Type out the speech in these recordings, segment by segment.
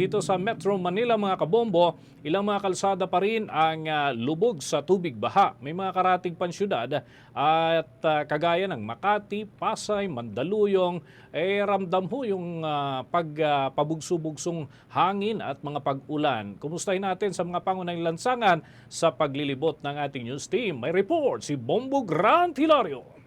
Dito sa Metro Manila mga kabombo, ilang mga kalsada pa rin ang ah, lubog sa tubig baha. May mga karating pang syudad at ah, kagaya ng Makati, Pasay, Mandaluyong, eh ramdam ho yung uh, pagpabugso-bugsong hangin at mga pag-ulan. Kumustahin natin sa mga pangunang lansangan sa paglilibot ng ating news team. May report si Bombo Grant Hilario.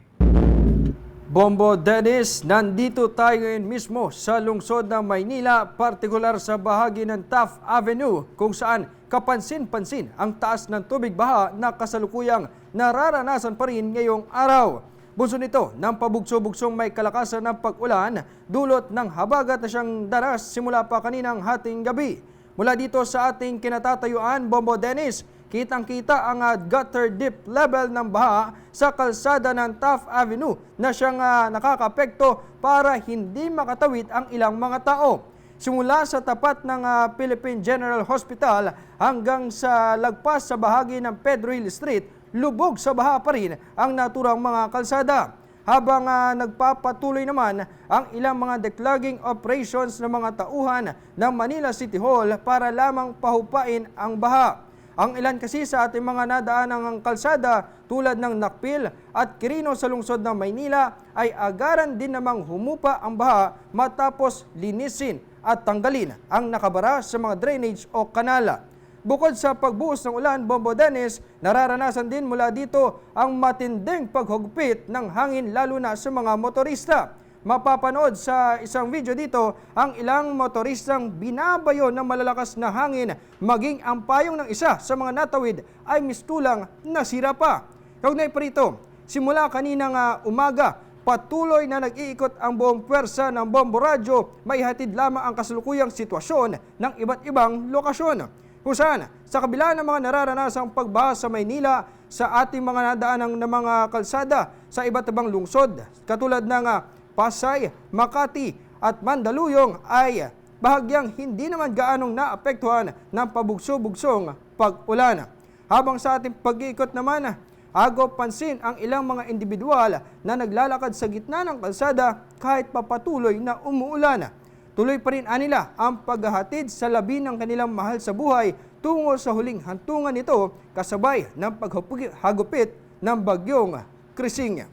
Bombo Dennis, nandito tayo ngayon mismo sa lungsod ng Maynila, partikular sa bahagi ng Taft Avenue kung saan kapansin-pansin ang taas ng tubig baha na kasalukuyang nararanasan pa rin ngayong araw. Bunso nito ng pabugso-bugsong may kalakasan ng pag-ulan, dulot ng habagat na siyang daras simula pa kaninang hating gabi. Mula dito sa ating kinatatayuan, Bombo Dennis, kitang-kita ang ah, gutter deep level ng baha sa kalsada ng Taft Avenue na siyang ah, nakakapekto para hindi makatawid ang ilang mga tao. Simula sa tapat ng ah, Philippine General Hospital hanggang sa lagpas sa bahagi ng Pedro Hill Street, lubog sa baha pa rin ang naturang mga kalsada habang ah, nagpapatuloy naman ang ilang mga declogging operations ng mga tauhan ng Manila City Hall para lamang pahupain ang baha. Ang ilan kasi sa ating mga nadaanang kalsada tulad ng Nakpil at Quirino sa lungsod ng Maynila ay agaran din namang humupa ang baha matapos linisin at tanggalin ang nakabara sa mga drainage o kanala. Bukod sa pagbuhos ng ulan, Bombo Dennis, nararanasan din mula dito ang matinding paghugpit ng hangin lalo na sa mga motorista. Mapapanood sa isang video dito ang ilang motoristang binabayo ng malalakas na hangin maging ang payong ng isa sa mga natawid ay mistulang nasira pa. Kaugnay pa rito, simula kaninang ah, umaga, patuloy na nag-iikot ang buong pwersa ng bombo radyo, may hatid lamang ang kasalukuyang sitwasyon ng iba't ibang lokasyon. Kung sa kabila ng mga nararanasang pagbaha sa Maynila, sa ating mga nadaanang ng mga kalsada sa iba't ibang lungsod, katulad ng ah, Pasay, Makati at Mandaluyong ay bahagyang hindi naman gaanong naapektuhan ng pabugso-bugsong pag-ulan. Habang sa ating pag-iikot naman, agaw pansin ang ilang mga individual na naglalakad sa gitna ng kalsada kahit papatuloy na umuulan. Tuloy pa rin anila ang paghahatid sa labi ng kanilang mahal sa buhay tungo sa huling hantungan nito kasabay ng paghagupit ng bagyong Krising.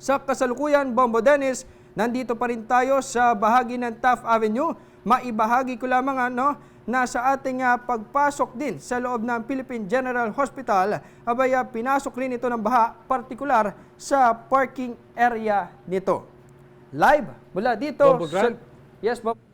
Sa kasalukuyan, Bombo Dennis, nandito pa rin tayo sa bahagi ng Taft Avenue. Maibahagi ko lamang ano, na sa ating ah, pagpasok din sa loob ng Philippine General Hospital, abay ah, pinasok rin ito ng baha, partikular sa parking area nito. Live mula dito. Bombo Grant? yes, Bob.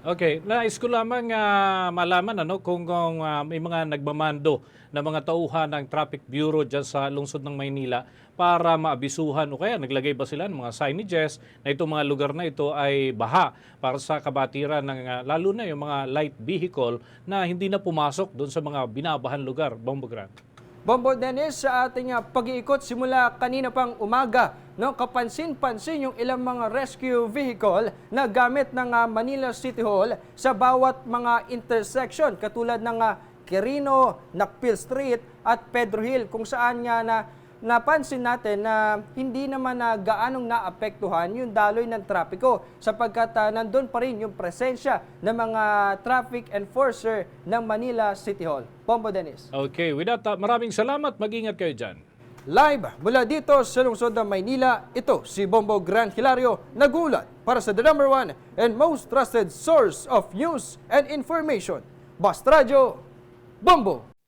Okay, nais ko lamang ah, malaman ano kung, kung ah, may mga nagmamando na mga tauhan ng Traffic Bureau dyan sa lungsod ng Maynila para maabisuhan o kaya naglagay ba sila ng mga signages na itong mga lugar na ito ay baha para sa kabatiran ng ah, lalo na yung mga light vehicle na hindi na pumasok doon sa mga binabahan lugar, Bombo Grant. Bombo Dennis, sa ating ah, pag-iikot simula kanina pang umaga, no, kapansin-pansin yung ilang mga rescue vehicle na gamit ng ah, Manila City Hall sa bawat mga intersection katulad ng ah, Quirino, Nakpil Street at Pedro Hill kung saan nga na napansin natin na hindi naman na gaanong naapektuhan yung daloy ng trapiko sapagkat ah, nandun pa rin yung presensya ng mga traffic enforcer ng Manila City Hall. Bombo Dennis. Okay, with that, ah, maraming salamat. Mag-ingat kayo dyan. Live mula dito sa lungsod ng Maynila, ito si Bombo Gran Hilario, nagulat para sa the number one and most trusted source of news and information. Bast Radio, Bombo!